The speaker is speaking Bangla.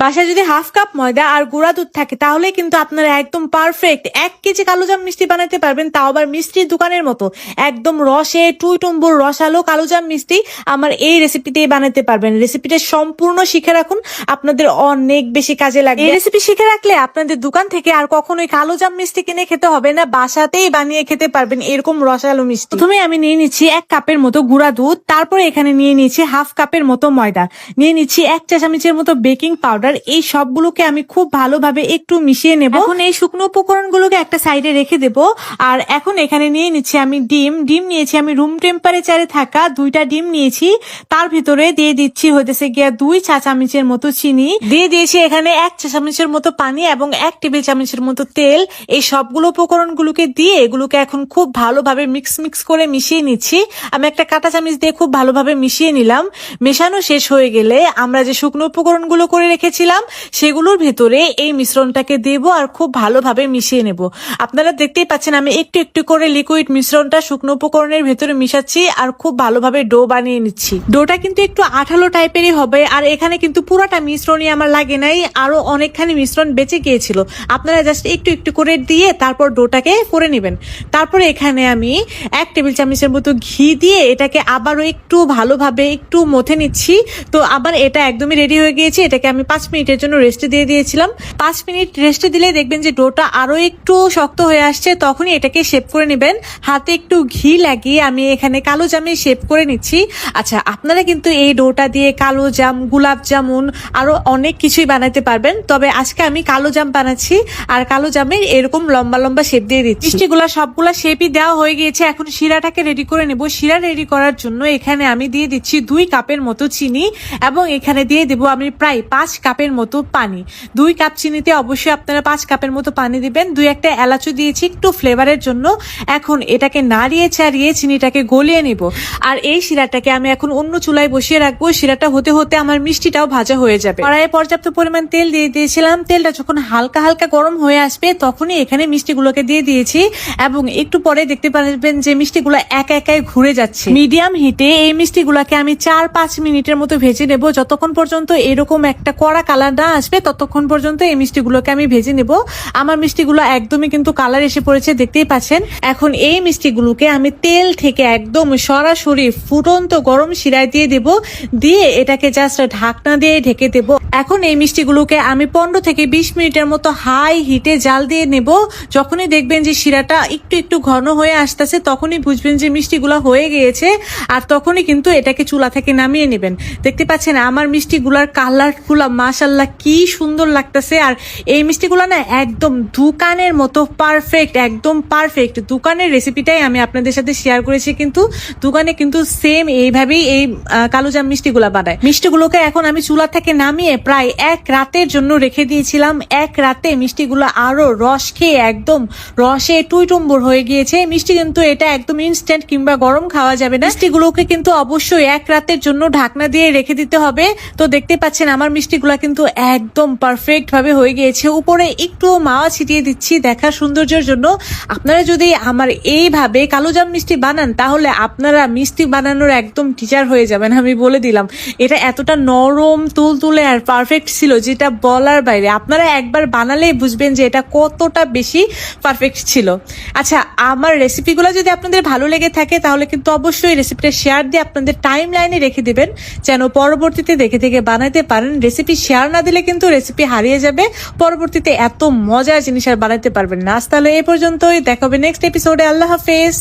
বাসায় যদি হাফ কাপ ময়দা আর গুঁড়া দুধ থাকে তাহলে কিন্তু আপনারা একদম পারফেক্ট এক কেজি কালোজাম মিষ্টি বানাতে পারবেন। তাও আবার মিষ্টির দোকানের মতো। একদম রসে টুই টুম্বুর রসালো কালোজাম মিষ্টি আমার এই রেসিপিতেই বানাতে পারবেন। রেসিপিটা সম্পূর্ণ শিখে রাখুন। আপনাদের অনেক বেশি কাজে লাগবে। এই রেসিপি শিখে রাখলে আপনাদের দোকান থেকে আর কখনোই কালোজাম মিষ্টি কিনে খেতে হবে না। বাসাতেই বানিয়ে খেতে পারবেন এরকম রসালো মিষ্টি। প্রথমে আমি নিয়ে নিচ্ছি এক কাপের মতো গুঁড়া দুধ। তারপরে এখানে নিয়ে নিচ্ছি হাফ কাপের মতো ময়দা। নিয়ে নিচ্ছি এক চা চামচের মতো বেকিং পাউডার। এই সবগুলোকে আমি খুব ভালোভাবে একটু মিশিয়ে নেব। এখন এই শুকনো উপকরণগুলোকে একটা সাইডে রেখে দেব। আর এখন এখানে নিয়ে নিচ্ছি আমি ডিম। ডিম নিয়েছি আমি রুম টেম্পারেচারে থাকা দুইটা ডিম নিয়েছি। তার ভিতরে দিয়ে দিচ্ছি হইতেছে গিয়া দুই চা চামচের মতো চিনি। দিয়ে দিয়েছি এখানে এক চা চামচের মতো পানি এবং এক টেবিল চামচের মতো তেল। এই সবগুলো উপকরণগুলোকে দিয়ে এগুলোকে এখন খুব ভালোভাবে মিক্স মিক্স করে মিশিয়ে নিচ্ছি। আমি একটা কাঁটা চামচ দিয়ে খুব ভালোভাবে মিশিয়ে নিলাম। মেশানো শেষ হয়ে গেলে আমরা যে শুকনো উপকরণগুলো করে রেখেছিলাম সেগুলোর ভেতরে এই মিশ্রণটাকে দেব আর খুব ভালোভাবে মিশিয়ে নেব। আপনারা দেখতেই পাচ্ছেন আমি একটু একটু করে লিকুইড মিশ্রণটা শুকনো উপকরণের ভেতরে মিশাচ্ছি আর খুব ভালোভাবে ডো বানিয়ে নিচ্ছি। ডোটা কিন্তু একটু আঠালো টাইপেরই হবে আর এখানে কিন্তু পুরাটা মিশ্রণই আমার লাগে নাই আরও অনেকখানি মিশ্রণ বেঁচে গিয়েছিল। আপনারা জাস্ট একটু একটু করে দিয়ে তারপর ডোটাকে করে নেবেন। তারপরে এখানে আমি এক টেবিল চামচের মতো ঘি দিয়ে এটাকে আবারও একটু ভালোভাবে একটু মথে নিচ্ছি। তো আবার এটা একদমই রেডি হয়ে গিয়েছে, এটাকে আমি পাঁচ মিনিটের জন্য রেস্টে দিয়ে দিয়েছিলাম। পাঁচ মিনিট রেস্টে দিলে দেখবেন যে ডোটা আরও একটু শক্ত হয়ে আসছে, তখনই এটাকে শেপ করে নেবেন। হাতে একটু ঘি লাগিয়ে আমি এখানে কালো জামে শেপ করে নিচ্ছি। আচ্ছা আপনারা কিন্তু এই ডোটা দিয়ে কালো জাম, গোলাপ জামুন আরও অনেক কিছুই বানাতে পারবেন। তবে আজকে আমি কালো জাম বানাচ্ছি আর কালো জামের এরকম লম্বা লম্বা শেপ দিয়ে দিচ্ছি। মিষ্টিগুলা সবগুলা শেপই দেওয়া হয়ে গিয়েছে। এখন শিরাটাকে রেডি করে নেব। শিরা রেডি করার জন্য এখানে আমি দিয়ে দিচ্ছি দুই কাপের মতো চিনি এবং এখানে দিয়ে দেব আমি প্রায় পাঁচ কাপের মতো পানি। দুই কাপ চিনিতে অবশ্যই আপনারা পাঁচ কাপের মতো পানি দিবেন। দুই একটা এলাচও দিয়েছি, একটু ফ্লেভারের জন্য। এখন এটাকে নাড়িয়ে চাড়িয়ে চিনিটাকে গলিয়ে নিব। আর এই শিরাটাকে আমি এখন অন্য চুলায় বসিয়ে রাখব। শিরাটা হতে হতে আমার মিষ্টিটাও ভাজা হয়ে যাবে। কড়াইয়ে পর্যাপ্ত পরিমাণ তেল দিয়ে দিয়েছিলাম। তেলটা যখন হালকা হালকা গরম হয়ে আসবে, তখনই এখানে মিষ্টিগুলোকে দিয়ে দিয়েছি। এবং একটু পরে দেখতে পারবেন যে মিষ্টিগুলো একা একাই ঘুরে যাচ্ছে। মিডিয়াম হিটে এই মিষ্টিগুলোকে আমি চার পাঁচ মিনিটের মতো ভেজে নেব। যতক্ষণ পর্যন্ত এরকম একটা কড়া কালার না আসবে, ততক্ষণ পর্যন্ত এই মিষ্টিগুলোকে আমি ভেজে নেব। আমার মিষ্টিগুলো একদমই কিন্তু কালার এসে পড়েছে, দেখতেই পাচ্ছেন। এখন এই মিষ্টিগুলোকে আমি তেল থেকে একদম সরাসরি ফুটন্ত গরম শিরায় দিয়ে দেব। দিয়ে এটাকে জাস্ট ঢাকনা দিয়ে ঢেকে দেব। এখন এই মিষ্টিগুলোকে আমি পনেরো থেকে বিশ মিনিটের মতো হাই হিটে জাল দিয়ে নেব। যখনই দেখবেন যে শিরাটা একটু একটু ঘন হয়ে আসতেছে, তখনই বুঝবেন যে মিষ্টিগুলো হয়ে গিয়েছে। আর তখনই কিন্তু এটাকে চুলা থেকে নামিয়ে নেবেন। দেখতে পাচ্ছেন, আমার মিষ্টিগুলার কালারগুলা মাশাল্লাহ কি সুন্দর লাগতেছে। আর এই মিষ্টিগুলো না একদম দোকানের মতো পারফেক্ট একদম পারফেক্ট দোকানের রেসিপিটাই আমি আপনাদের সাথে শেয়ার করেছি কিন্তু দোকানে কিন্তু সেম এইভাবেই এই কালোজাম মিষ্টিগুলা বানায়। মিষ্টিগুলোকে এখন আমি চুলা থেকে নামিয়ে প্রায় এক রাতের জন্য রেখে দিয়েছিলাম। এক রাতে মিষ্টিগুলো আরও রস খেয়ে একদম রসে টুইটুম্বুর হয়ে গিয়েছে। মিষ্টি কিন্তু এটা একদম ইনস্ট্যান্ট কিংবা গরম খাওয়া যাবে না। মিষ্টিগুলোকে কিন্তু অবশ্যই এক রাতের জন্য ঢাকনা দিয়ে রেখে দিতে হবে। তো দেখতে পাচ্ছেন আমার মিষ্টিগুলো কিন্তু একদম পারফেক্ট ভাবে হয়ে গিয়েছে। উপরে একটু মাওয়া ছিটিয়ে দিচ্ছি দেখার সৌন্দর্যের জন্য। আপনারা যদি আমার এইভাবে কালোজাম মিষ্টি বানান, তাহলে আপনারা মিষ্টি বানানোর একদম টিচার হয়ে যাবেন, আমি বলে দিলাম। এটা এতটা নরম, তুলতুলে আর পারফেক্ট ছিল, যেটা বলার বাইরে। আপনারা একবার বানালেই বুঝবেন যে এটা কতটা বেশি পারফেক্ট ছিল। আচ্ছা আমার রেসিপিগুলো যদি আপনাদের ভালো লেগে থাকে, তাহলে কিন্তু অবশ্যই রেসিপিটা শেয়ার দিয়ে আপনাদের টাইম লাইনে রেখে দেবেন, যেন পরবর্তীতে দেখে দেখে বানাতে পারেন রেসিপি শেয়ার না দিলে কিন্তু রেসিপি হারিয়ে যাবে। পরবর্তীতে এত মজার জিনিস আর বানাতে পারবেন না। তাহলে এই পর্যন্তই। দেখাবে নেক্সট এপিসোডে আল্লাহ হাফেজ।